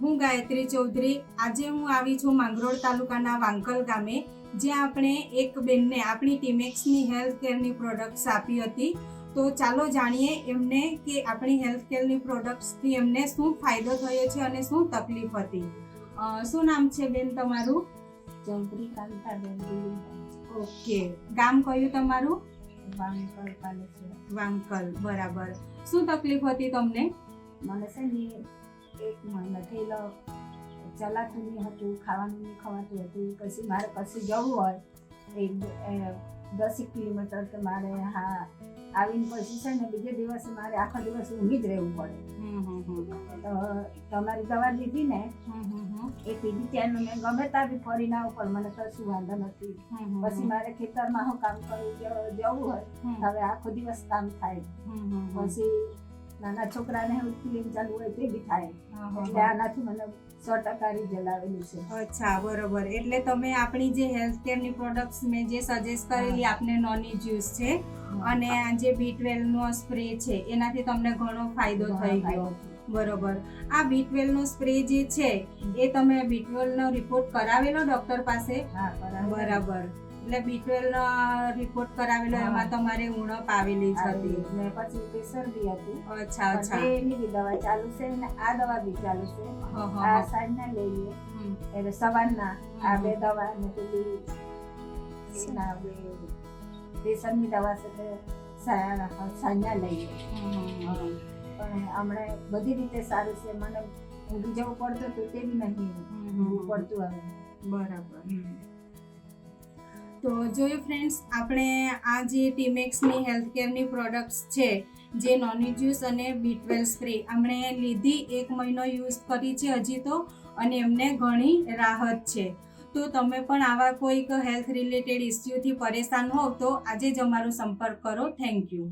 હું ગાયત્રી ચૌધરી. આજે હું આવી છું માંગરોળ તાલુકાના વાંકલ ગામે જ્યાં આપણે એક બેનને આપણી ટીમેક્સની હેલ્થ કેરની પ્રોડક્ટ્સ આપી હતી. તો ચાલો જાણીએ એમને કે આપણી હેલ્થ કેરની પ્રોડક્ટ્સથી એમને શું ફાયદો થયો છે અને શું તકલીફ હતી. શું નામ છે બેન તમારું? ચૌધરી કાંતાબેન. ઓકે. ગામ કયું તમારું? વાંકલ પાલે છે વાંકલ બરાબર. શું તકલીફ હતી તમને? મને છે ને એક મહિનો થયેલો ચલાતું નહીં હતું ખાવાનું નહીં ખવાતું હતું. પછી મારે કશું જવું હોય એક એ, દસેક કિલોમીટર તો મારે હા આવીને પછી છે ને બીજે દિવસે મારે આખો દિવસ ઊંઘી જ રહેવું પડે. તો તમારી દવા લીધી ને. એ પીધી ત્યાંનું મેં ગમે ત્યાં બી ફરી ના ઉપર મને કશું વાંધો નથી. પછી મારે ખેતરમાં હું કામ કરવું જવું હોય હવે આખો દિવસ કામ થાય. પછી નાના છોકરાને ફિલિંગ ચાલુ હોય તે બી થાય. એટલે આનાથી મને સો ટકા રિઝલ્ટ આવેલું છે. અચ્છા બરોબર. એટલે તમે આપણી જે હેલ્થ કેરની પ્રોડક્ટ્સ મેં જે સજેસ્ટ કરેલી આપને નોની જ્યુસ છે અને આ જે બી ટ્વેલ્વનો સ્પ્રે છે એનાથી તમને ઘણો ફાયદો થઈ ગયો. બરોબર. આ બી ટ્વેલ્વનો સ્પ્રે જે છે એ તમે બી ટ્વેલ્વનો રિપોર્ટ કરાવેલો ડોક્ટર પાસે? બરાબર. એટલે બી ટ્વેલ્વનો રિપોર્ટ કરાવેલો. એમાં તમારે ઉણપ આવેલી જ હતી. ને પછી પ્રેશર બી હતું. અચ્છા અચ્છા. એની બી દવા ચાલુ છે ને આ દવા બી ચાલુ છે. આ. સાંજના લઈએ. હમ. એટલે સવારના આ બે દવા ને પેલી એના બે દવા છે તે સાંજના લઈએ. પણ હમણાં બધી રીતે સારું છે. મને ઊંઘી જવું પડતું હતું તે બી નહીં. ઊંઘવું પડતું હવે. બરાબર. તો જોયું ફ્રેન્ડ્સ આપણે આ જે ટીમેક્સની હેલ્થ કેરની પ્રોડક્ટ્સ છે, જે નોની જ્યુસ અને બી ટ્વેલ્વ સ્પ્રે એમણે લીધી, એક મહિનો યુઝ કરી છે હજી તો, અને એમને ઘણી રાહત છે. તો તમે પણ આવા કોઈક હેલ્થ રિલેટેડ ઇસ્યુથી પરેશાન હોવ તો આજે જ અમારો સંપર્ક કરો. Thank you